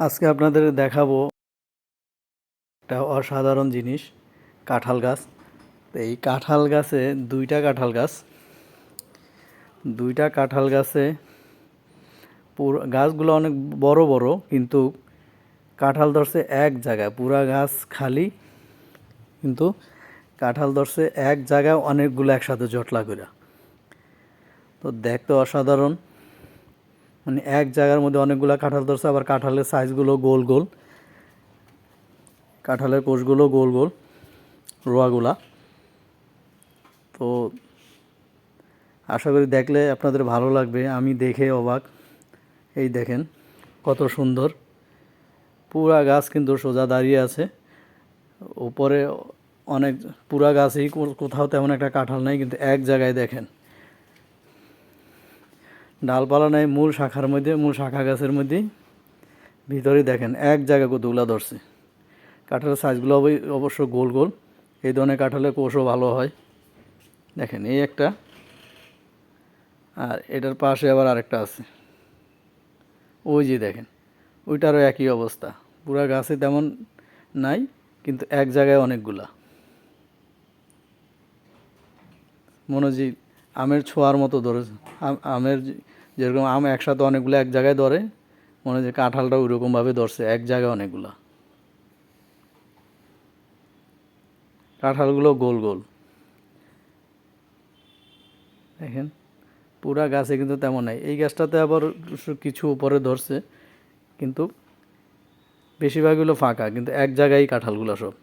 আজকে আপনাদের দেখাবো একটা অসাধারণ জিনিস, কাঁঠাল গাছ। তো এই কাঁঠাল গাছে দুইটা কাঁঠাল গাছ। দুইটা কাঁঠাল গাছে পুরো, গাছগুলো অনেক বড় বড়, কিন্তু কাঁঠাল ধরছে এক জায়গায়। পুরা গাছ খালি, কিন্তু কাঁঠাল ধরছে এক জায়গায় অনেকগুলো একসাথে জটলা করে তো দেখতে অসাধারণ। মানে এক জায়গার মধ্যে অনেকগুলো কাঁঠাল ধরছে, আবার কাঁঠালের সাইজগুলো গোল গোল। কাঁঠালের কোষগুলো গোল গোল, রোয়াগুলা। তো আশা করি দেখলে আপনাদের ভালো লাগবে, আমি দেখে অবাক। এই দেখেন, কত সুন্দর। পুরা গাছ কিন্তু সোজা দাঁড়িয়ে আছে। উপরে অনেক, পুরা গাছেই কোথাও তেমন একটা কাঁঠাল নেই, কিন্তু এক জায়গায় দেখেন। ডালপালা নেই, মূল শাখার মধ্যে, মূল শাখা গাছের মধ্যেই ভিতরে দেখেন, এক জায়গায় কতগুলা ধরছে। কাঁঠালের সাইজগুলো অবৈ- অবশ্য গোল গোল। এই ধরনের কাঁঠালের কোষও ভালো হয়। দেখেন, এই একটা। আর এটার পাশে আবার আরেকটা আছে। ওই যে দেখেন, ওইটারও একই অবস্থা। পুরা গাছে তেমন নাই, কিন্তু এক জায়গায় অনেকগুলা। মনে হয় যে আমের ছোঁয়ার মতো ধরেছে। আমের যেরকম আম একসাথে অনেকগুলো এক জায়গায় ধরে, মনে যে কাঁঠালটা ওইরকমভাবে ধরছে, এক জায়গায় অনেকগুলা। কাঁঠালগুলো গোল গোল। দেখেন, পুরা গাছে কিন্তু তেমন নাই। এই গাছটাতে আবার কিছু উপরে ধরছে, কিন্তু বেশিরভাগগুলো ফাঁকা, কিন্তু এক জায়গায় কাঁঠালগুলো সব।